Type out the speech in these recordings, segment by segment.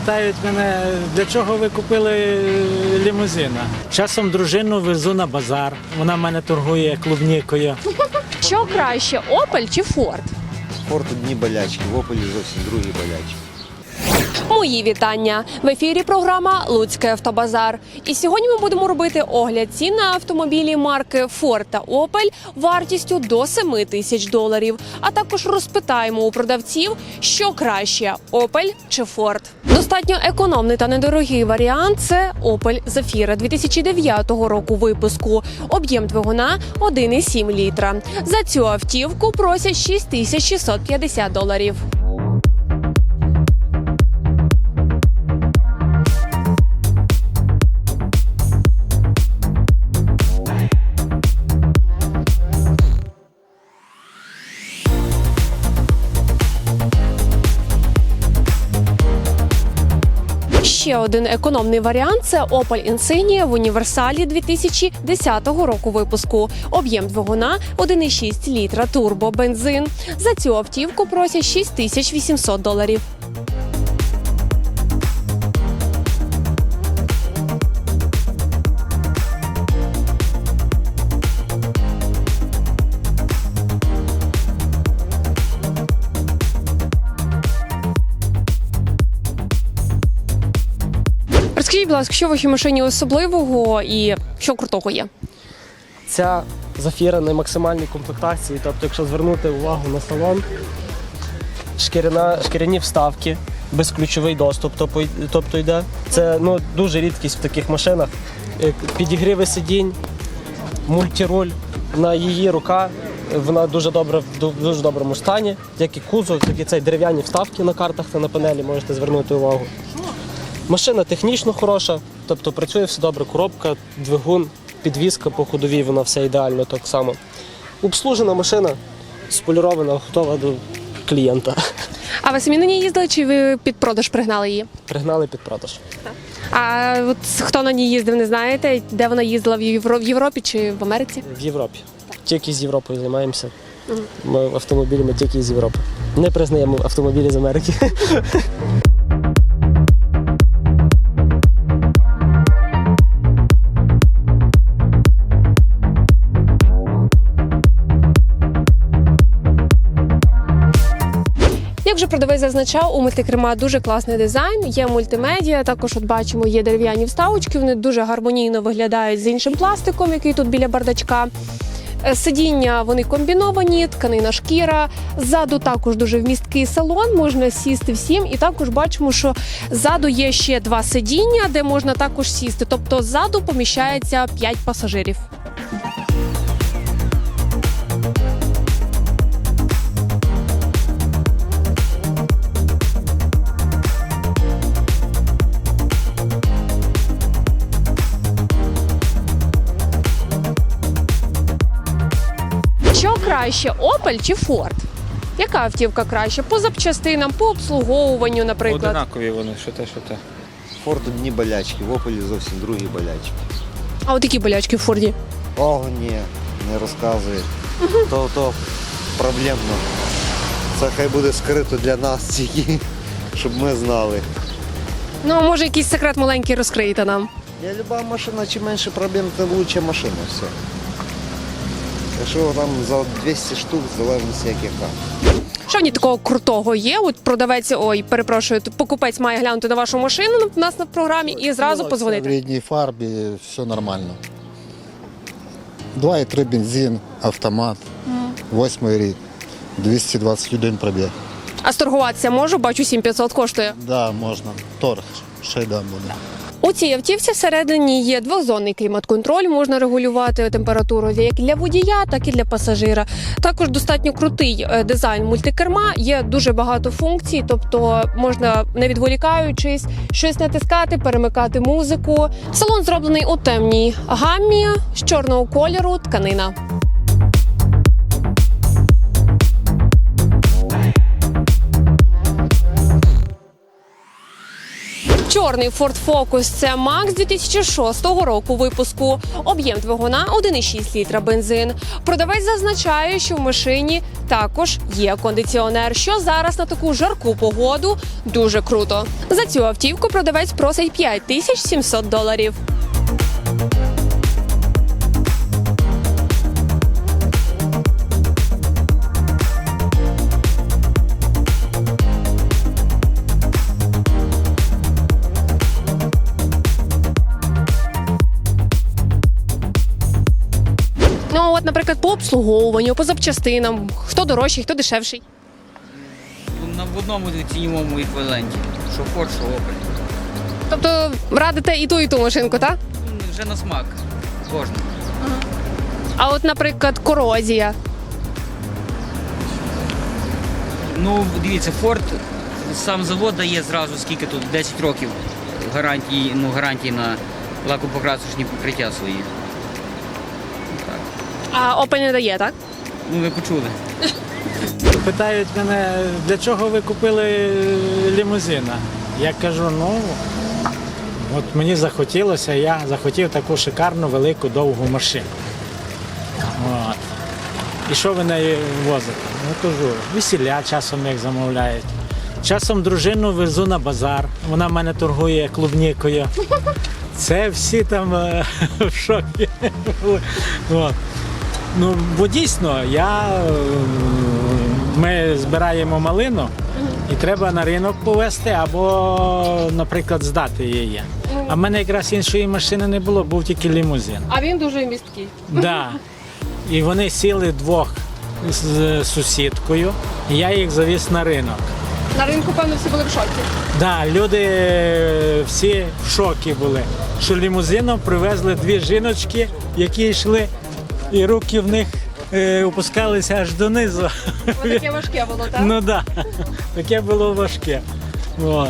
питають мене, для чого ви купили лімузина. Часом дружину везу на базар. Вона в мене торгує клубнікою. Що краще, Опель чи Форд? Форт одні болячки, в Опелі зовсім другі болячки. Мої вітання в ефірі. Програма Луцький автобазар. І сьогодні ми будемо робити огляд цін на автомобілі марки Ford та Opel вартістю до 7 тисяч доларів. А також розпитаємо у продавців, що краще Opel чи Ford. Достатньо економний та недорогий варіант це Opel Zafira 2009 року випуску. Об'єм двигуна 1,7 літра. За цю автівку просять 6650 доларів. Ще один економний варіант це Opel Insignia в універсалі 2010 року випуску. Об'єм двигуна 1,6 літра турбо бензин. За цю автівку просять 6800 доларів. Будь ласка, що в вашій машині особливого і що крутого є? Ця зафіра на максимальній комплектації, тобто, якщо звернути увагу на салон, шкіряна, шкіряні вставки, безключовий доступ, тобто, тобто йде. Це ну, дуже рідкість в таких машинах. Е, Підігріви сидінь, мультируль на її рука. Вона дуже добре в дуже доброму стані, як і кузов, так і цей дерев'яні вставки на картах та на панелі можете звернути увагу. Машина технічно хороша, тобто працює все добре, коробка, двигун, підвізка по ходовій, вона все ідеально так само. Обслужена машина, сполірована, готова до клієнта. А ви самі на ній їздили чи ви під продаж пригнали її? Пригнали під продаж. А от хто на ній їздив, не знаєте? Де вона їздила в Євро- в Європі чи в Америці? В Європі. Тільки з Європою займаємося. Ми автомобілями тільки з Європи. Не признаємо автомобілі з Америки. Як продавець зазначав, у мультикерма дуже класний дизайн, є мультимедіа. Також от бачимо, є дерев'яні вставочки. Вони дуже гармонійно виглядають з іншим пластиком, який тут біля бардачка. Е, Сидіння вони комбіновані, тканина шкіра. Ззаду також дуже вмісткий салон, можна сісти всім. І також бачимо, що ззаду є ще два сидіння, де можна також сісти. Тобто ззаду поміщається 5 пасажирів. Краще, Opel чи Ford? Яка автівка краще? По запчастинам, по обслуговуванню, наприклад. Одинакові вони, що те, що те. Форт одні болячки, в Опелі зовсім другі болячки. А от які болячки в Форді? Ого, ні, не розказує. То, то проблемно. Це хай буде скрито для нас тільки, щоб ми знали. Ну, а може, якийсь секрет маленький розкриєте нам. Я люба машина, чим менше проблем, тим лучше машина. Все. Якщо там за 200 штук, в залежності як яка. Що в ній такого крутого є? От продавець, ой, перепрошую, покупець має глянути на вашу машину в нас на програмі і зразу В позвонити. рідній фарбі все нормально. 2,3 бензин, автомат, восьмий рік, 221 пробіг. А сторгуватися можу, бачу 7500 коштує. Да, можна. Торг ще й дам буде. У цій автівці всередині є двохзонний клімат-контроль, можна регулювати температуру як для водія, так і для пасажира. Також достатньо крутий е, дизайн мультикерма. Є дуже багато функцій, тобто можна не відволікаючись, щось натискати, перемикати музику. Салон зроблений у темній гаммі з чорного кольору тканина. Чорний Ford Focus це Макс 2006 року випуску. Об'єм двигуна 1,6 літра бензин. Продавець зазначає, що в машині також є кондиціонер, що зараз на таку жарку погоду дуже круто. За цю автівку продавець просить 5700 доларів. Обслуговуванню, по запчастинам, хто дорожчий, хто дешевший. На в одному цінному еквіваленті. Що Ford, що Opel. Тобто радите і ту, і ту машинку, так? Вже на смак. Кожна. А от, наприклад, корозія. Ну, дивіться, Ford сам завод дає зразу скільки тут 10 років гарантії, ну, гарантії на лакопокрасочні покриття свої. А Opel не дає, так? Ну, ви почули. Питають мене, для чого ви купили лімузина? Я кажу, ну от мені захотілося, я захотів таку шикарну, велику, довгу машину. От. І що ви нею возите? Ну кажу, весіля часом як замовляють. Часом дружину везу на базар, вона в мене торгує клубнікою. Це всі там е, в шокі. От. Ну, бо дійсно, я, е, ми збираємо малину і треба на ринок повезти або, наприклад, здати її. А в мене якраз іншої машини не було, був тільки лімузин. А він дуже місткий. Да. І вони сіли двох з сусідкою, і я їх завіз на ринок. На ринку, певно, всі були в шоці. Да, люди е, всі в шокі були, що лімузином привезли дві жіночки, які йшли, і руки в них е, опускалися аж донизу. Таке важке було, так? Ну так, да. таке було важке. От.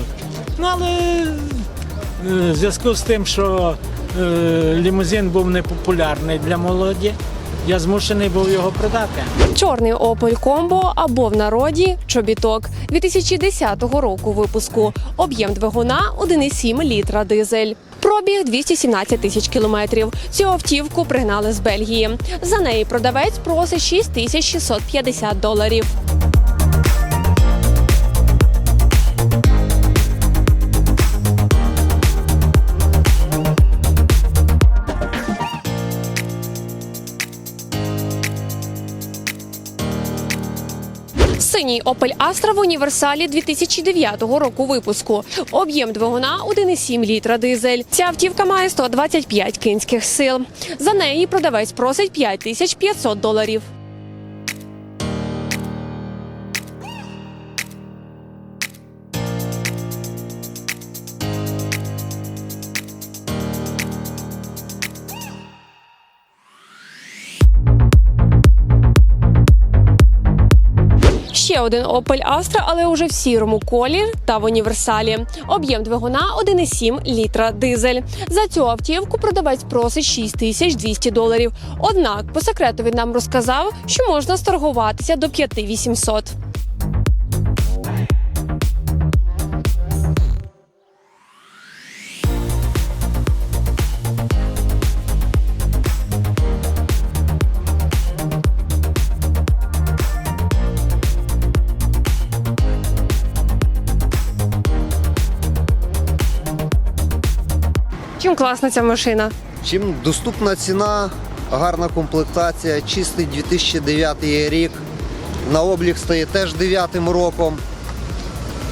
Ну але е, в зв'язку з тим, що е, лімузин був непопулярний для молоді, я змушений був його продати. Чорний Opel Combo або в народі чобіток 2010 року випуску. Об'єм двигуна 1,7 літра дизель. Пробіг 217 тисяч кілометрів. Цю автівку пригнали з Бельгії. За неї продавець просить 6650 доларів. Синій Opel Astra в універсалі 2009 року випуску. Об'єм двигуна 1,7 літра дизель. Ця автівка має 125 кінських сил. За неї продавець просить 5500 доларів. Ще один Opel Astra, але уже в сірому колі та в універсалі. Об'єм двигуна 1,7 літра дизель. За цю автівку продавець просить 6200 доларів. Однак, по секрету він нам розказав, що можна сторгуватися до 5800. Класна ця машина? Чим доступна ціна, гарна комплектація, чистий 2009 рік. На облік стає теж 9 роком.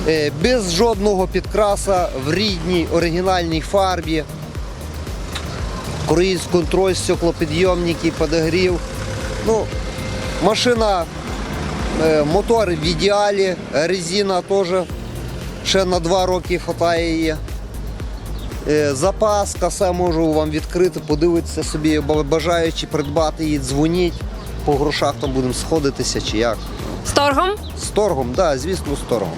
Е, Без жодного підкраса в рідній оригінальній фарбі. Круїз контроль, стеклопідйомники, подогрів. Ну, машина, е, мотор в ідеалі, резина теж ще на 2 роки хватає її. Е, Запаска, все можу вам відкрити, подивитися собі, бажаючи придбати її, дзвоніть. По грошах там будемо сходитися чи як. З торгом? З торгом, так, да, звісно, з торгом.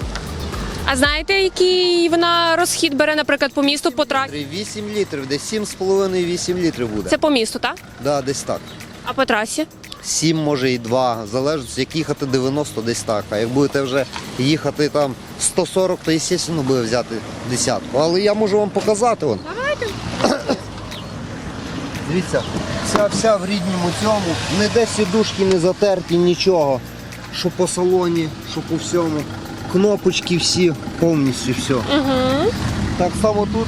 А знаєте, який вона розхід бере, наприклад, по місту по трасі? 8 літрів, десь 7,5-8 літрів буде. Це по місту, так? Да, десь так. А по трасі? 7, може і 2. Залежить, як їхати 90, десь так. А як будете вже їхати там 140, то, звісно, буде взяти десятку. Але я можу вам показати. Вон. Дивіться, вся вся в рідному цьому. Ніде сідушки не затерті, нічого. Що по салоні, що по всьому. Кнопочки всі, повністю все. Угу. Так само тут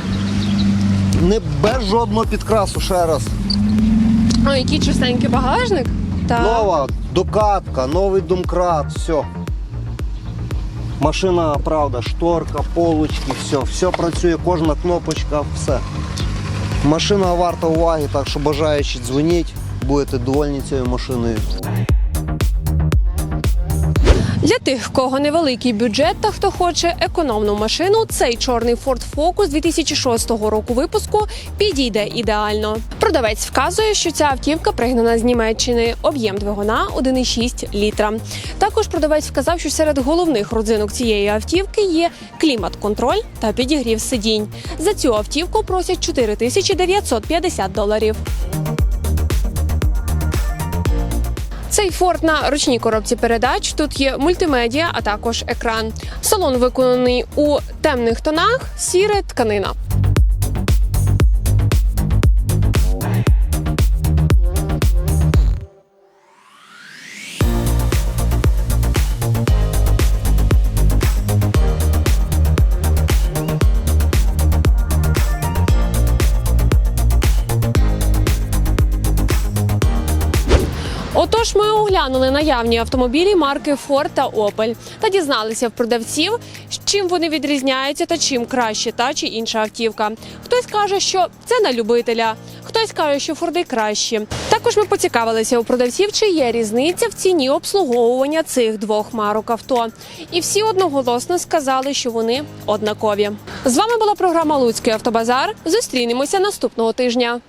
не без жодного підкрасу ще раз. О, який чистенький багажник. Так. Нова докатка, новий домкрат, все. Машина, правда, шторка, полочки, все, все працює, кожна кнопочка, все. Машина варта уваги, так що бажаючи дзвоніть, будете довольні цією машиною. Для тих, кого невеликий бюджет та хто хоче економну машину, цей чорний Ford Focus 2006 року випуску підійде ідеально. Продавець вказує, що ця автівка пригнана з Німеччини, об'єм двигуна 1,6 літра. Також продавець вказав, що серед головних родзинок цієї автівки є клімат-контроль та підігрів сидінь. За цю автівку просять 4950 доларів. Цей форт на ручній коробці передач. Тут є мультимедіа, а також екран. Салон виконаний у темних тонах, сіре тканина. Оглянули наявні автомобілі марки Ford та Opel та дізналися в продавців, чим вони відрізняються та чим краще та чи інша автівка. Хтось каже, що це на любителя, хтось каже, що Форди кращі. Також ми поцікавилися у продавців, чи є різниця в ціні обслуговування цих двох марок авто. І всі одноголосно сказали, що вони однакові. З вами була програма Луцький автобазар. Зустрінемося наступного тижня.